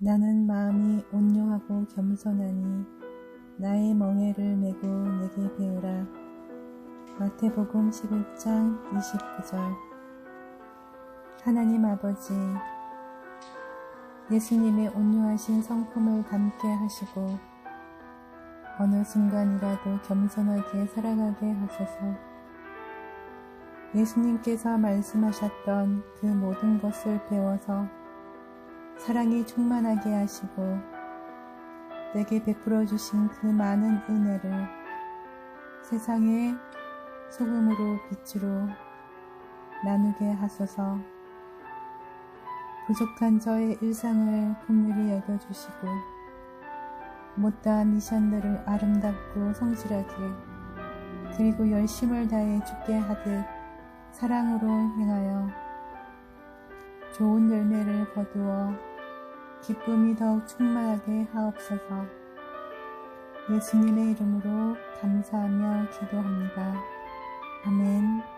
나는 마음이 온유하고 겸손하니 나의 멍에를 메고 내게 배우라. 마태복음 11장 29절 하나님 아버지 예수님의 온유하신 성품을 담게 하시고 어느 순간이라도 겸손하게 살아가게 하소서. 예수님께서 말씀하셨던 그 모든 것을 배워서 사랑이 충만하게 하시고 내게 베풀어 주신 그 많은 은혜를 세상의 소금으로 빛으로 나누게 하소서. 부족한 저의 일상을 긍휼히 여겨주시고 못다한 미션들을 아름답고 성실하게 그리고 열심을 다해 죽게 하듯 사랑으로 행하여 좋은 열매를 거두어 기쁨이 더욱 충만하게 하옵소서 예수님의 이름으로 감사하며 기도합니다. 아멘.